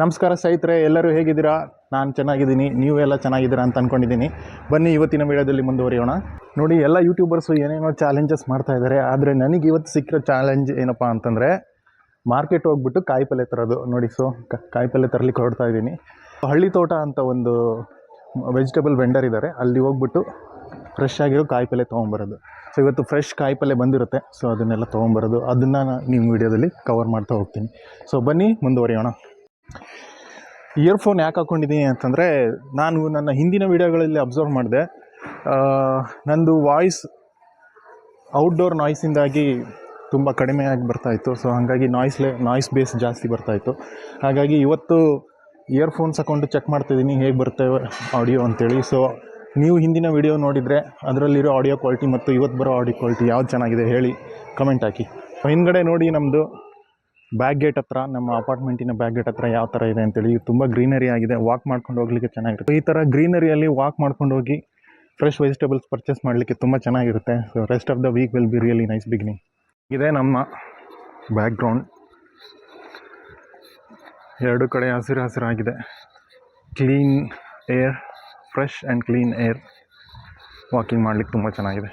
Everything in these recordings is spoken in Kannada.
ನಮಸ್ಕಾರ ಸ್ನೇಹಿತರೆ, ಎಲ್ಲರೂ ಹೇಗಿದ್ದೀರಾ? ನಾನು ಚೆನ್ನಾಗಿದ್ದೀನಿ, ನೀವು ಎಲ್ಲ ಚೆನ್ನಾಗಿದ್ದೀರಾ ಅಂತ ಅಂದ್ಕೊಂಡಿದ್ದೀನಿ ಬನ್ನಿ, ಇವತ್ತಿನ ವಿಡಿಯೋದಲ್ಲಿ ಮುಂದುವರಿಯೋಣ. ನೋಡಿ, ಎಲ್ಲ ಯೂಟ್ಯೂಬರ್ಸು ಏನೇನೋ ಚಾಲೆಂಜಸ್ ಮಾಡ್ತಾ ಇದ್ದಾರೆ. ಆದರೆ ನನಗೆ ಇವತ್ತು ಸಿಕ್ಕಿರೋ ಚಾಲೆಂಜ್ ಏನಪ್ಪ ಅಂತಂದರೆ ಮಾರ್ಕೆಟ್ ಹೋಗ್ಬಿಟ್ಟು ಕಾಯಿಪಲ್ಲೆ ತರೋದು. ನೋಡಿ ಸೊ ಕಾಯಿಪಲ್ಲೆ ತರಲಿಕ್ಕೆ ಹೊರಡ್ತಾ ಇದ್ದೀನಿ. ಹಳ್ಳಿ ತೋಟ ಅಂತ ಒಂದು ವೆಜಿಟೇಬಲ್ ವೆಂಡರ್ ಇದ್ದಾರೆ ಅಲ್ಲಿ ಹೋಗ್ಬಿಟ್ಟು ಫ್ರೆಶ್ ಆಗಿರೋ ಕಾಯಿಪಲ್ಲೆ ತೊಗೊಂಬರೋದು. ಸೊ ಇವತ್ತು ಫ್ರೆಶ್ ಕಾಯಿಪಲ್ಲೆ ಬಂದಿರುತ್ತೆ. ಸೊ ಅದನ್ನೆಲ್ಲ ತೊಗೊಂಬರೋದು. ಅದನ್ನು ನಿಮ್ಮ ವಿಡಿಯೋದಲ್ಲಿ ಕವರ್ ಮಾಡ್ತಾ ಹೋಗ್ತೀನಿ. ಸೊ ಬನ್ನಿ, ಮುಂದುವರಿಯೋಣ. ಇಯರ್ಫೋನ್ ಯಾಕೆ ಹಾಕ್ಕೊಂಡಿದ್ದೀನಿ ಅಂತಂದರೆ ನಾನು ನನ್ನ ಹಿಂದಿನ ವೀಡಿಯೋಗಳಲ್ಲಿ ಅಬ್ಸರ್ವ್ ಮಾಡಿದೆ. ನಂದು ವಾಯ್ಸ್ ಔಟ್ಡೋರ್ ನಾಯ್ಸಿಂದಾಗಿ ತುಂಬ ಕಡಿಮೆಯಾಗಿ ಬರ್ತಾಯಿತ್ತು ಸೊ ಹಾಗಾಗಿ ನಾಯ್ಸ್ಲೆ ನಾಯ್ಸ್ ಬೇಸ್ ಜಾಸ್ತಿ ಬರ್ತಾಯಿತ್ತು ಹಾಗಾಗಿ ಇವತ್ತು ಇಯರ್ಫೋನ್ಸ್ ಹಾಕ್ಕೊಂಡು ಚೆಕ್ ಮಾಡ್ತಿದ್ದೀನಿ ಹೇಗೆ ಬರ್ತೇವೆ ಆಡಿಯೋ ಅಂತೇಳಿ. ಸೊ ನೀವು ಹಿಂದಿನ ವಿಡಿಯೋ ನೋಡಿದರೆ ಅದರಲ್ಲಿರೋ ಆಡಿಯೋ ಕ್ವಾಲಿಟಿ ಮತ್ತು ಇವತ್ತು ಬರೋ ಆಡಿಯೋ ಕ್ವಾಲಿಟಿ ಯಾವ್ದು ಚೆನ್ನಾಗಿದೆ ಹೇಳಿ ಕಮೆಂಟ್ ಹಾಕಿ. ಹಿಂದ್ಗಡೆ ನೋಡಿ ನಮ್ಮದು ಬ್ಯಾಕ್ ಗೇಟ್ ಹತ್ರ, ನಮ್ಮ ಅಪಾರ್ಟ್ಮೆಂಟಿನ ಬ್ಯಾಕ್ ಗೇಟ್ ಹತ್ರ ಯಾವ ಥರ ಇದೆ ಅಂತೇಳಿ ತುಂಬ ಗ್ರೀನರಿ ಆಗಿದೆ. ವಾಕ್ ಮಾಡ್ಕೊಂಡು ಹೋಗ್ಲಿಕ್ಕೆ ಚೆನ್ನಾಗಿರುತ್ತೆ. ಈ ಥರ ಗ್ರೀನರಿಯಲ್ಲಿ ವಾಕ್ ಮಾಡ್ಕೊಂಡು ಹೋಗಿ ಫ್ರೆಶ್ ವೆಜಿಟೇಬಲ್ಸ್ ಪರ್ಚೇಸ್ ಮಾಡಲಿಕ್ಕೆ ತುಂಬ ಚೆನ್ನಾಗಿರುತ್ತೆ. So rest of the week will be really nice beginning ಇದೆ ನಮ್ಮ ಬ್ಯಾಕ್ ಗ್ರೌಂಡ್ ಎರಡು ಕಡೆ ಹಸಿರು ಹಸಿರಾಗಿದೆ. Clean air fresh and clean air walking ಮಾಡಲಿಕ್ಕೆ ತುಂಬ ಚೆನ್ನಾಗಿದೆ.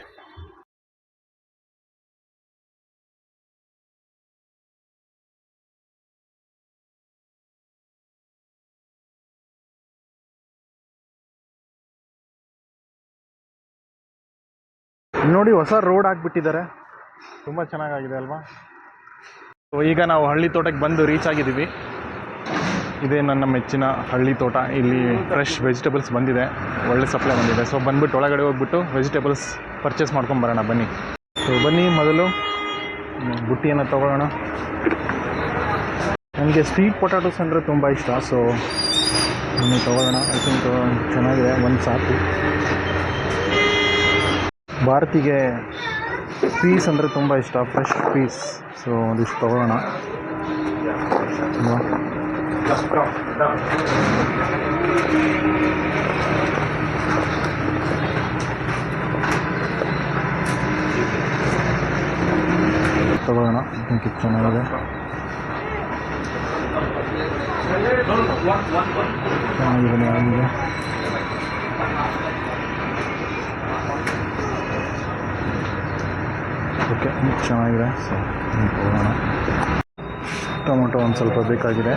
ನೋಡಿ ಹೊಸ ರೋಡ್ ಹಾಕ್ಬಿಟ್ಟಿದ್ದಾರೆ. ತುಂಬ ಚೆನ್ನಾಗಾಗಿದೆ ಅಲ್ವಾ? ಸೊ ಈಗ ನಾವು ಹಳ್ಳಿ ತೋಟಕ್ಕೆ ಬಂದು ರೀಚ್ ಆಗಿದ್ದೀವಿ. ಇದೇ ನನ್ನ ಮೆಚ್ಚಿನ ಹಳ್ಳಿ ತೋಟ. ಇಲ್ಲಿ ಫ್ರೆಶ್ ವೆಜಿಟೇಬಲ್ಸ್ ಬಂದಿದೆ. ಒಳ್ಳೆ ಸಪ್ಲೈ ಬಂದಿದೆ. ಸೊ ಬಂದ್ಬಿಟ್ಟು ಒಳಗಡೆ ಹೋಗ್ಬಿಟ್ಟು ವೆಜಿಟೇಬಲ್ಸ್ ಪರ್ಚೇಸ್ ಮಾಡ್ಕೊಂಬರೋಣ ಬನ್ನಿ. ಸೊ ಬನ್ನಿ ಮೊದಲು. ಬುಟ್ಟಿಯನ್ನು ತೊಗೊಳ್ಳೋಣ. ನನಗೆ ಸ್ವೀಟ್ ಪೊಟ್ಯಾಟೋಸ್ ಅಂದರೆ ತುಂಬ ಇಷ್ಟ. ಸೊ ಬನ್ನಿ ತೊಗೊಳ್ಳೋಣ. ಐ ಥಿಂಕ್ ಚೆನ್ನಾಗಿದೆ. ಒಂದು ಸಾಕು. ಭಾರತಿಗೆ ಪೀಸ್ ಅಂದರೆ ತುಂಬ ಇಷ್ಟ ಫ್ರೆಶ್ ಪೀಸ್. ಸೊ ಒಂದಿಷ್ಟು ತೊಗೊಳ್ಳೋಣ? ತಗೊಳ್ಳೋಣ. ಥಿಂಕ್ ಇದು ಚೆನ್ನಾಗಿದೆ. ಚೆನ್ನಾಗಿದೆ ಓಕೆ ಚೆನ್ನಾಗಿದೆ. ಸೊ ಹೋಗೋಣ ಟೊಮೊಟೊ ಒಂದು ಸ್ವಲ್ಪ ಬೇಕಾಗಿದೆ.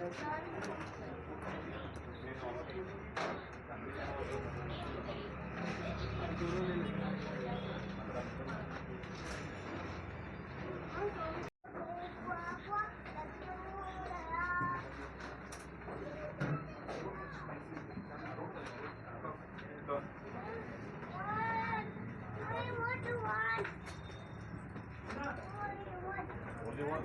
Only one?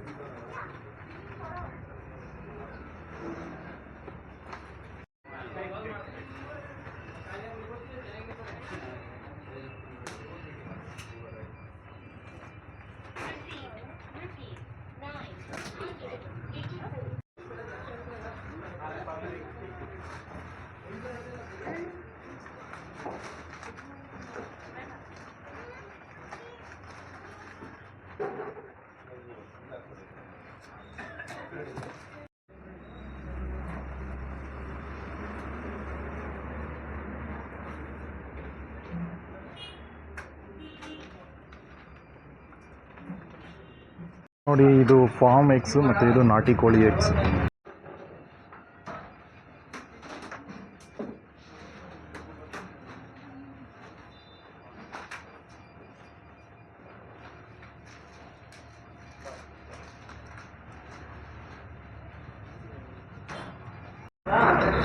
ನೋಡಿ ಇದು ಫಾರ್ಮ್ ಎಗ್ಸ್ ಮತ್ತು ಇದು ನಾಟಿ ಕೋಳಿ eggs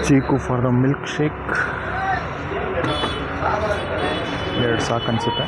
chikoo for the milkshake ಎರಡು ಸಾಕು ಅನಿಸುತ್ತೆ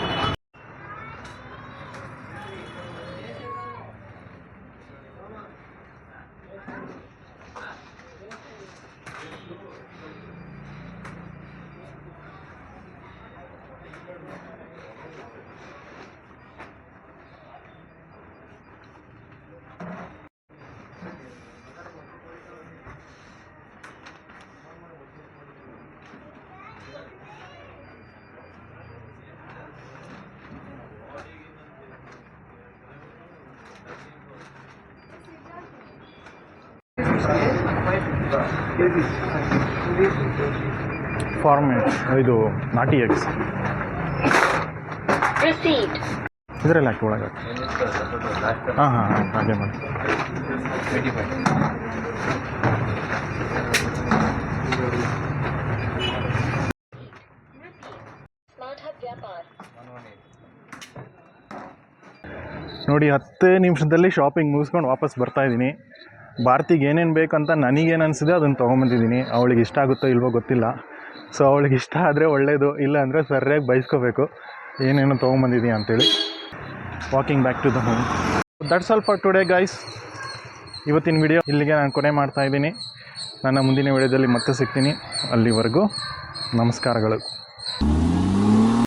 ಫಾರ್ಮ್ ಇದು ನಾಟಿ Proceed. ಇದರಲ್ಲಿ ಹಾಕಿ ಒಳಗೆ ಹಾಂ ಹಾಂ ಹಾಂ ಹಾಗೆ ಮಾಡಿ. ನೋಡಿ ಹತ್ತು ನಿಮಿಷದಲ್ಲಿ ಶಾಪಿಂಗ್ ಮುಗಿಸ್ಕೊಂಡು ವಾಪಸ್ ಬರ್ತಾ ಇದ್ದೀನಿ ಭಾರತಿಗೆ ಏನೇನು ಬೇಕಂತ ನನಗೇನು ಅನಿಸಿದೆ ಅದನ್ನು ತೊಗೊಂಬಂದಿದ್ದೀನಿ. ಅವಳಿಗೆ ಇಷ್ಟ ಆಗುತ್ತೋ ಇಲ್ವೋ ಗೊತ್ತಿಲ್ಲ. ಸೊ ಅವಳಿಗೆ ಇಷ್ಟ ಆದರೆ ಒಳ್ಳೆಯದು ಇಲ್ಲ ಅಂದರೆ ಸರಿಯಾಗಿ ಬಯಸ್ಕೋಬೇಕು ಏನೇನು ತೊಗೊಂಬಂದಿದ್ದೀನಿ ಅಂತೇಳಿ. Walking back to the home that's all for today guys ಇವತ್ತಿನ ವಿಡಿಯೋ ಇಲ್ಲಿಗೆ ನಾನು ಕೊನೆ ಮಾಡ್ತಾಯಿದ್ದೀನಿ ನನ್ನ ಮುಂದಿನ ವಿಡಿಯೋದಲ್ಲಿ ಮತ್ತೆ ಸಿಗ್ತೀನಿ. ಅಲ್ಲಿವರೆಗೂ ನಮಸ್ಕಾರಗಳು.